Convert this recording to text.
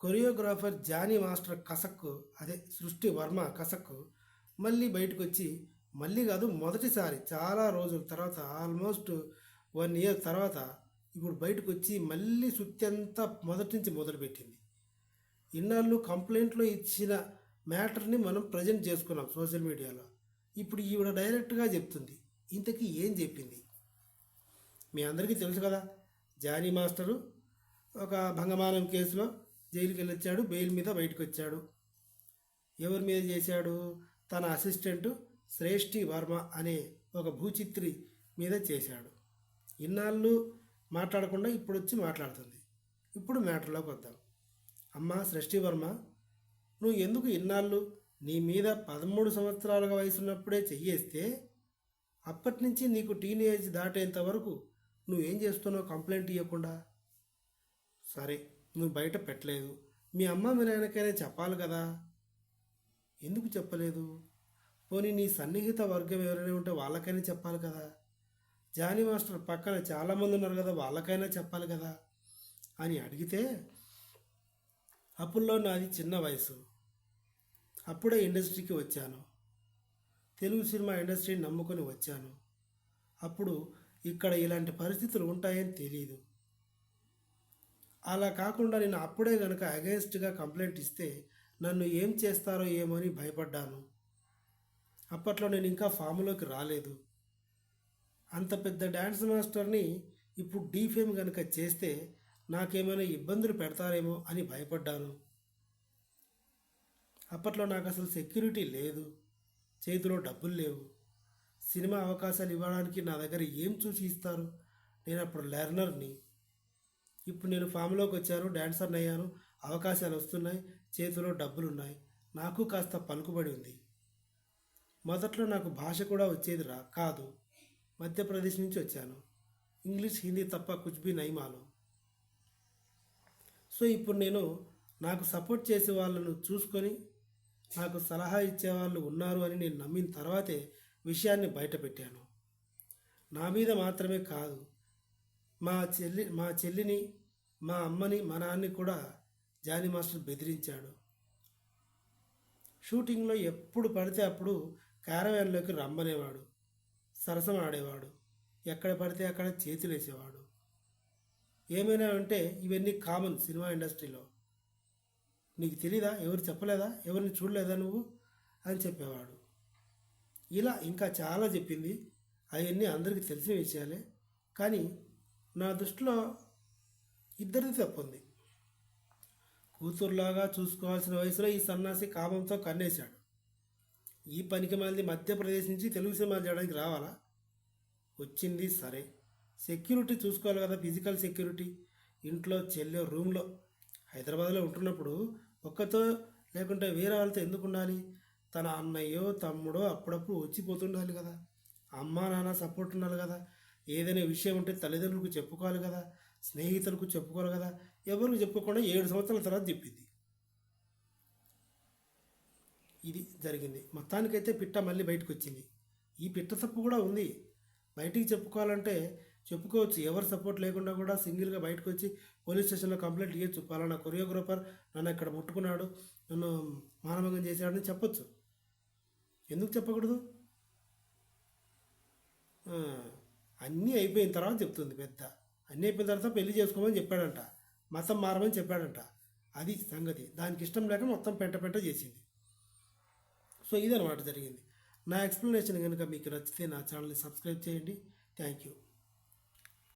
Choreographer Johnny master కసక్కు అదే సృష్టి వర్మ కసక్కు మళ్ళీ బయటకు వచ్చి మళ్ళీ కాదు మొదటిసారి చాలా రోజుల తర్వాత ఆల్మోస్ట్ వన్ ఇయర్ తర్వాత ఇప్పుడు బయటకు వచ్చి మళ్ళీ సుత్తి అంతా మొదటి నుంచి మొదలుపెట్టింది. ఇన్నాళ్ళు కంప్లైంట్లో ఇచ్చిన మ్యాటర్ని మనం ప్రజెంట్ చేసుకున్నాం సోషల్ మీడియాలో. ఇప్పుడు ఈవిడ డైరెక్ట్గా చెప్తుంది ఇంతకీ ఏం చెప్పింది? మీ అందరికీ తెలుసు కదా జానీ మాస్టరు ఒక భంగమానం కేసులో జైలుకి వెళ్ళొచ్చాడు బెయిల్ మీద బయటకు వచ్చాడు ఎవరి మీద చేశాడు? తన అసిస్టెంట్ శ్రేష్ఠి వర్మ అనే ఒక భూచిత్రి మీద చేశాడు. ఇన్నాళ్ళు మాట్లాడకుండా ఇప్పుడు వచ్చి మాట్లాడుతుంది. ఇప్పుడు మ్యాటర్లోకి వద్దాం. అమ్మా సృష్టి వర్మ నువ్వు ఎందుకు ఇన్నాళ్ళు నీ మీద పదమూడు సంవత్సరాలుగా వయసున్నప్పుడే చెయ్యేస్తే అప్పటి నుంచి నీకు టీనేజ్ దాటేంత వరకు నువ్వేం చేస్తున్నావు కంప్లైంట్ ఇవ్వకుండా సరే నువ్వు బయట పెట్టలేదు. మీ అమ్మ మీ నాయనకైనా చెప్పాలి కదా? ఎందుకు చెప్పలేదు? పోనీ నీ సన్నిహిత వర్గం ఎవరైనా ఉంటే వాళ్ళకైనా చెప్పాలి కదా? జానీ మాస్టర్ పక్కన చాలామంది ఉన్నారు కదా వాళ్ళకైనా చెప్పాలి కదా? అని అడిగితే అప్పుల్లో నాది చిన్న వయసు. అప్పుడే ఇండస్ట్రీకి వచ్చాను. తెలుగు సినిమా ఇండస్ట్రీని నమ్ముకొని వచ్చాను. అప్పుడు ఇక్కడ ఇలాంటి పరిస్థితులు ఉంటాయని తెలియదు అలా కాకుండా నేను అప్పుడే గనక అగెన్స్ట్గా కంప్లైంట్ ఇస్తే నన్ను ఏం చేస్తారో ఏమో అని భయపడ్డాను. అప్పట్లో నేను ఇంకా ఫామ్లోకి రాలేదు. అంత పెద్ద డ్యాన్స్ మాస్టర్ని ఇప్పుడు డీఫేమ్ కనుక చేస్తే నాకేమైనా ఇబ్బందులు పెడతారేమో అని భయపడ్డాను. అప్పట్లో నాకు అసలు సెక్యూరిటీ లేదు. చేతిలో డబ్బులు లేవు. సినిమా అవకాశాలు ఇవ్వడానికి నా దగ్గర ఏం చూసి ఇస్తారు? నేను అప్పుడు లెర్నర్ని. ఇప్పుడు నేను ఫామ్లోకి వచ్చాను డాన్సర్ని అయ్యాను అవకాశాలు వస్తున్నాయి చేతిలో డబ్బులున్నాయి. నాకు కాస్త పలుకుబడి ఉంది. మొదట్లో నాకు భాష కూడా వచ్చేది రా కాదు. మధ్యప్రదేశ్ నుంచి వచ్చాను. ఇంగ్లీష్ హిందీ తప్ప కుచ్బీ నైమాలు సో ఇప్పుడు నేను నాకు సపోర్ట్ చేసే వాళ్ళను చూసుకొని నాకు సలహా ఇచ్చే వాళ్ళు ఉన్నారు అని నేను నమ్మిన తర్వాతే విషయాన్ని బయటపెట్టాను. నా మీద మాత్రమే కాదు మా చెల్లి మా చెల్లిని మా అమ్మని మా నాన్నని కూడా జానీ మాస్టర్ బెదిరించాడు. షూటింగ్లో ఎప్పుడు పడితే అప్పుడు క్యారవాన్లోకి రమ్మనేవాడు. సరసం ఆడేవాడు. ఎక్కడ పడితే అక్కడ చేతులేసేవాడు. ఏమైనా అంటే ఇవన్నీ కామన్ సినిమా ఇండస్ట్రీలో. నీకు తెలీదా? ఎవరు చెప్పలేదా? ఎవరిని చూడలేదా నువ్వు? అని చెప్పేవాడు. ఇలా ఇంకా చాలా చెప్పింది. అవన్నీ అందరికీ తెలిసిన విషయాలే. కానీ నా దృష్టిలో ఇద్దరిది తప్పుంది కూతురులాగా చూసుకోవాల్సిన వయసులో ఈ సన్నాసి కామంతో కన్నేశాడు. ఈ పనికి మళ్ళీ మధ్యప్రదేశ్ నుంచి తెలుగు సినిమాలు చేయడానికి రావాలా? వచ్చింది సరే. సెక్యూరిటీ చూసుకోవాలి కదా ఫిజికల్ సెక్యూరిటీ. ఇంట్లో చెల్లె రూమ్లో. హైదరాబాద్లో ఉంటున్నప్పుడు ఒక్కతో లేకుంటే వేరే వాళ్ళతో ఎందుకు ఉండాలి? తన అన్నయ్యో తమ్ముడో అప్పుడప్పుడు వచ్చిపోతుండాలి కదా. అమ్మా నాన్న సపోర్ట్ ఉండాలి కదా. ఏదైనా విషయం ఉంటే తల్లిదండ్రులకు చెప్పుకోవాలి కదా. స్నేహితులకు చెప్పుకోరు కదా ఎవరికి చెప్పుకోకుండా ఏడు సంవత్సరాల తర్వాత చెప్పింది ఇది జరిగింది. మొత్తానికైతే పిట్ట మళ్ళీ బయటకు వచ్చింది. ఈ పిట్ట తప్పు కూడా ఉంది. బయటికి చెప్పుకోవాలంటే చెప్పుకోవచ్చు. ఎవరు సపోర్ట్ లేకుండా కూడా సింగిల్గా బయటకు వచ్చి పోలీస్ స్టేషన్లో కంప్లైంట్ ఇవ్వచ్చు పలానా కొరియోగ్రాఫర్ నన్ను ఇక్కడ ముట్టుకున్నాడు నన్ను మానభంగం చేశాడని చెప్పొచ్చు. ఎందుకు చెప్పకూడదు? అన్నీ అయిపోయిన తర్వాత చెప్తుంది పెద్ద. అన్నీ అయిపోయిన తర్వాత పెళ్ళి చేసుకోమని చెప్పాడంట. మతం మారమని చెప్పాడంట. అది సంగతి. దానికి ఇష్టం లేక మొత్తం పెంట పెంట చేసింది. సో ఇదనమాట జరిగింది. నా ఎక్స్ప్లెనేషన్ కనుక మీకు నచ్చితే నా ఛానల్ని సబ్స్క్రైబ్ చేయండి. Thank you.